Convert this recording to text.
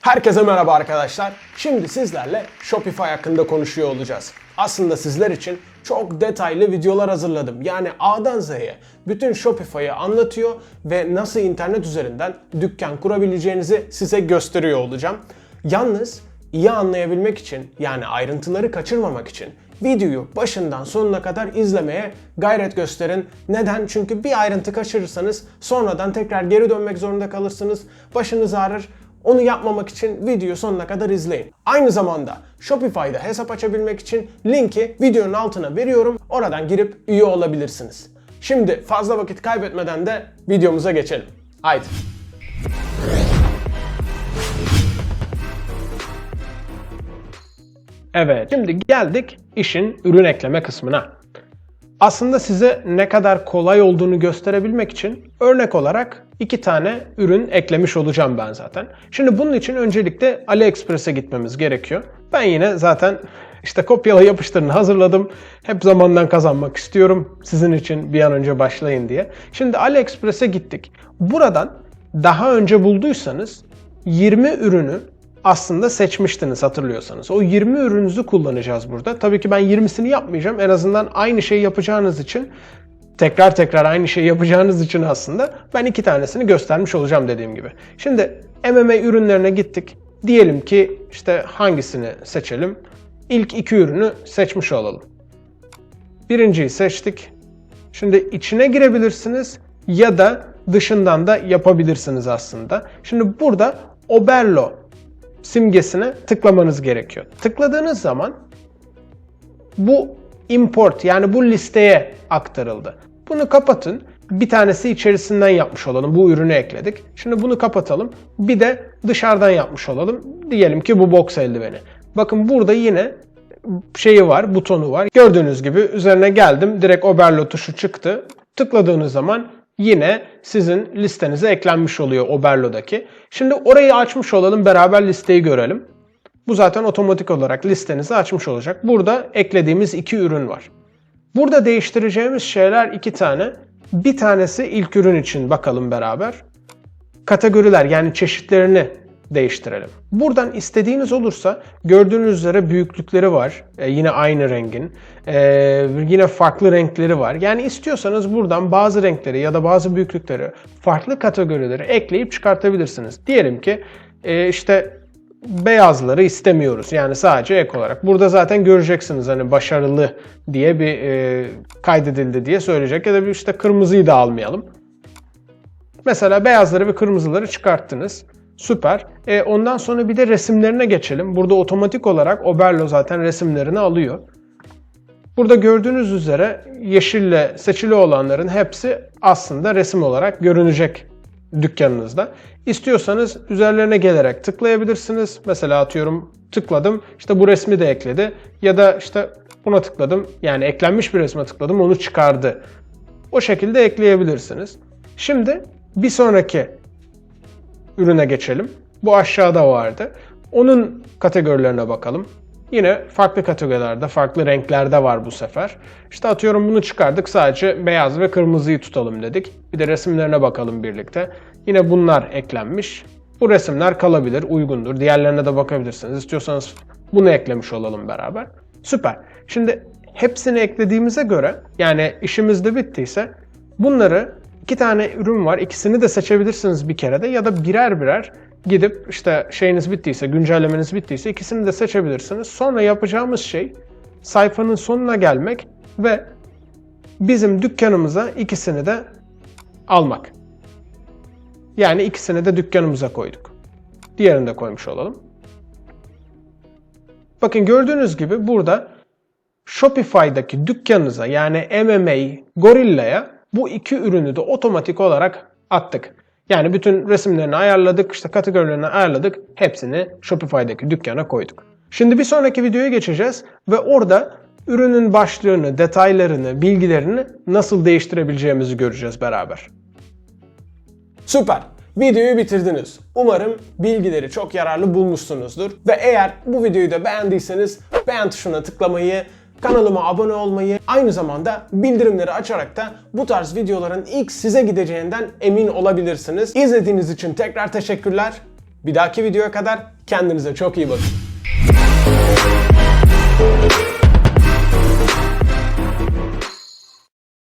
Herkese merhaba arkadaşlar. Şimdi sizlerle Shopify hakkında konuşuyor olacağız. Aslında sizler için çok detaylı videolar hazırladım. Yani A'dan Z'ye bütün Shopify'ı anlatıyor ve nasıl internet üzerinden dükkan kurabileceğinizi size gösteriyor olacağım. Yalnız iyi anlayabilmek için yani ayrıntıları kaçırmamak için videoyu başından sonuna kadar izlemeye gayret gösterin. Neden? Çünkü bir ayrıntı kaçırırsanız sonradan tekrar geri dönmek zorunda kalırsınız. Başınız ağrır. Onu yapmamak için videoyu sonuna kadar izleyin. Aynı zamanda Shopify'da hesap açabilmek için linki videonun altına veriyorum. Oradan girip üye olabilirsiniz. Şimdi fazla vakit kaybetmeden de videomuza geçelim. Haydi. Evet, şimdi geldik işin ürün ekleme kısmına. Aslında size ne kadar kolay olduğunu gösterebilmek için örnek olarak iki tane ürün eklemiş olacağım ben zaten. Şimdi bunun için öncelikle AliExpress'e gitmemiz gerekiyor. Ben yine zaten işte kopyala yapıştırını hazırladım. Hep zamandan kazanmak istiyorum. Sizin için bir an önce başlayın diye. Şimdi AliExpress'e gittik. Buradan daha önce bulduysanız 20 ürünü aslında seçmiştiniz hatırlıyorsanız. O 20 ürününüzü kullanacağız burada. Tabii ki ben 20'sini yapmayacağım. En azından aynı şeyi yapacağınız için tekrar tekrar aynı şeyi yapacağınız için aslında ben iki tanesini göstermiş olacağım dediğim gibi. Şimdi MMA ürünlerine gittik. Diyelim ki işte hangisini seçelim? İlk iki ürünü seçmiş olalım. Birinciyi seçtik. Şimdi içine girebilirsiniz ya da dışından da yapabilirsiniz aslında. Şimdi burada Oberlo simgesine tıklamanız gerekiyor. Tıkladığınız zaman bu import yani bu listeye aktarıldı. Bunu kapatın. Bir tanesi içerisinden yapmış olalım. Bu ürünü ekledik. Şimdi bunu kapatalım. Bir de dışarıdan yapmış olalım. Diyelim ki bu box eldiveni. Bakın burada yine şeyi var, butonu var. Gördüğünüz gibi üzerine geldim. Direkt Oberlo tuşu çıktı. Tıkladığınız zaman yine sizin listenize eklenmiş oluyor Oberlo'daki. Şimdi orayı açmış olalım beraber listeyi görelim. Bu zaten otomatik olarak listenizi açmış olacak. Burada eklediğimiz iki ürün var. Burada değiştireceğimiz şeyler iki tane. Bir tanesi ilk ürün için bakalım beraber. Kategoriler yani çeşitlerini değiştirelim. Buradan istediğiniz olursa gördüğünüz üzere büyüklükleri var. Ee, yine aynı rengin. Ee, yine farklı renkleri var. Yani istiyorsanız buradan bazı renkleri ya da bazı büyüklükleri farklı kategorileri ekleyip çıkartabilirsiniz. Diyelim ki e, işte beyazları istemiyoruz. Yani sadece ek olarak. Burada zaten göreceksiniz hani başarılı diye bir e, kaydedildi diye söyleyecek. Ya da bir işte kırmızıyı da almayalım. Mesela beyazları ve kırmızıları çıkarttınız. Süper. E, ondan sonra bir de resimlerine geçelim. Burada otomatik olarak Oberlo zaten resimlerini alıyor. Burada gördüğünüz üzere yeşille seçili olanların hepsi aslında resim olarak görünecek dükkanınızda. İstiyorsanız üzerlerine gelerek tıklayabilirsiniz. Mesela atıyorum tıkladım işte bu resmi de ekledi ya da işte buna tıkladım yani eklenmiş bir resme tıkladım onu çıkardı. O şekilde ekleyebilirsiniz. Şimdi bir sonraki ürüne geçelim. Bu aşağıda vardı. Onun kategorilerine bakalım. Yine farklı kategorilerde, farklı renklerde var bu sefer. İşte atıyorum bunu çıkardık sadece beyaz ve kırmızıyı tutalım dedik. Bir de resimlerine bakalım birlikte. Yine bunlar eklenmiş. Bu resimler kalabilir, uygundur. Diğerlerine de bakabilirsiniz. İstiyorsanız bunu eklemiş olalım beraber. Süper. Şimdi hepsini eklediğimize göre yani işimiz de bittiyse bunları iki tane ürün var. İkisini de seçebilirsiniz bir kerede ya da birer birer gidip işte şeyiniz bittiyse, güncellemeniz bittiyse ikisini de seçebilirsiniz. Sonra yapacağımız şey sayfanın sonuna gelmek ve bizim dükkanımıza ikisini de almak. Yani ikisini de dükkanımıza koyduk. Diğerini de koymuş olalım. Bakın gördüğünüz gibi burada Shopify'daki dükkanınıza yani MMA, Gorilla'ya bu iki ürünü de otomatik olarak attık. Yani bütün resimlerini ayarladık, işte kategorilerini ayarladık. Hepsini Shopify'daki dükkana koyduk. Şimdi bir sonraki videoya geçeceğiz ve orada ürünün başlığını, detaylarını, bilgilerini nasıl değiştirebileceğimizi göreceğiz beraber. Süper. Videoyu bitirdiniz. Umarım bilgileri çok yararlı bulmuşsunuzdur. Ve eğer bu videoyu da beğendiyseniz beğen tuşuna tıklamayı, kanalıma abone olmayı, aynı zamanda bildirimleri açarak da bu tarz videoların ilk size gideceğinden emin olabilirsiniz. İzlediğiniz için tekrar teşekkürler. Bir dahaki videoya kadar kendinize çok iyi bakın.